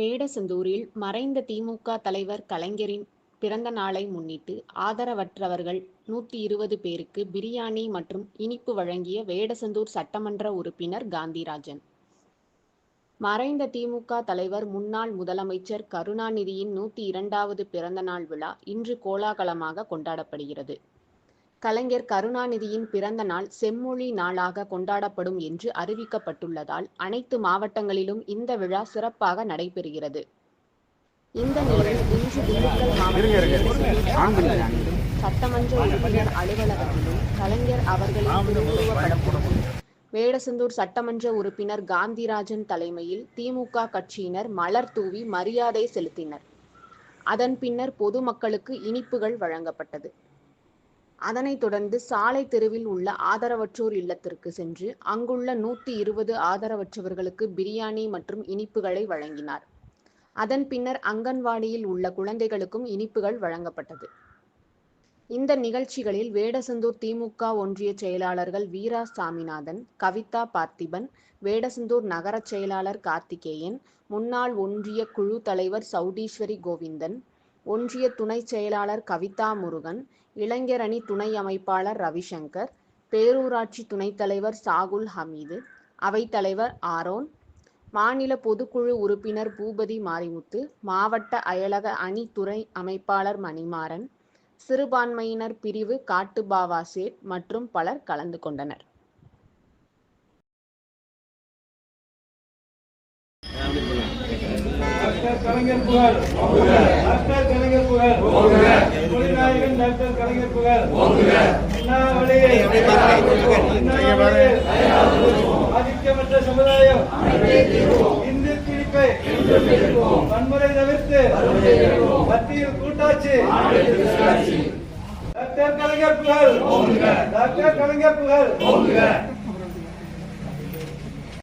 வேடசந்தூரில் மறைந்த திமுக தலைவர் கலைஞரின் பிறந்த நாளை முன்னிட்டு ஆதரவற்றவர்கள் நூற்றி இருபது பேருக்கு பிரியாணி மற்றும் இனிப்பு வழங்கிய வேடசந்தூர் சட்டமன்ற உறுப்பினர் காந்திராஜன். மறைந்த திமுக தலைவர் முன்னாள் முதலமைச்சர் கருணாநிதியின் நூற்றி இரண்டாவது பிறந்த நாள் விழா இன்று கோலாகலமாக கொண்டாடப்படுகிறது. கலைஞர் கருணாநிதியின் பிறந்த நாள் செம்மொழி நாளாக கொண்டாடப்படும் என்று அறிவிக்கப்பட்டுள்ளதால் அனைத்து மாவட்டங்களிலும் இந்த விழா சிறப்பாக நடைபெறுகிறது. இந்த நிலையில் இன்று திண்டுக்கல் சட்டமன்ற உறுப்பினர் அலுவலகத்திலும் கலைஞர் அவர்களின் திருவுருவப்படத்திற்கும் வேடசந்தூர் சட்டமன்ற உறுப்பினர் காந்திராஜன் தலைமையில் திமுக கட்சியினர் மலர் தூவி மரியாதை செலுத்தினர். அதன் பின்னர் பொதுமக்களுக்கு இனிப்புகள் வழங்கப்பட்டது. அதனைத் தொடர்ந்து சாலை தெருவில் உள்ள ஆதரவற்றோர் இல்லத்திற்கு சென்று அங்குள்ள நூற்றி இருபது ஆதரவற்றவர்களுக்கு பிரியாணி மற்றும் இனிப்புகளை வழங்கினார். அதன் பின்னர் அங்கன்வாடியில் உள்ள குழந்தைகளுக்கும் இனிப்புகள் வழங்கப்பட்டது. இந்த நிகழ்ச்சிகளில் வேடசந்தூர் திமுக ஒன்றிய செயலாளர்கள் வீரா சாமிநாதன், கவிதா பார்த்திபன், வேடசந்தூர் நகரச் செயலாளர் கார்த்திகேயன், முன்னாள் ஒன்றிய குழு தலைவர் சவுடீஸ்வரி கோவிந்தன், ஒன்றிய துணை செயலாளர் கவிதா முருகன், இளைஞரணி துணை அமைப்பாளர் ரவிசங்கர், பேரூராட்சி துணைத் தலைவர் சாகுல் ஹமீது, அவைத்தலைவர் ஆரோன், மாநில பொதுக்குழு உறுப்பினர் பூபதி மாரிமுத்து, மாவட்ட அயலக அணி துணை அமைப்பாளர் மணிமாறன், சிறுபான்மையினர் பிரிவு காட்டுபாவா சேட் மற்றும் பலர் கலந்து கொண்டனர். கலைஞர் புகழ். டாக்டர் கலைஞர் புகழ். தொழிலாளிகள் டாக்டர் கலைஞர் புகழ். ஆதிக்கமற்ற சமுதாயம். இந்து திணிப்பை வன்முறை தவிர்த்து மத்தியில் கூட்டாட்சி. டாக்டர் கலைஞர் புகழ். டாக்டர் கலைஞர் புகழ்.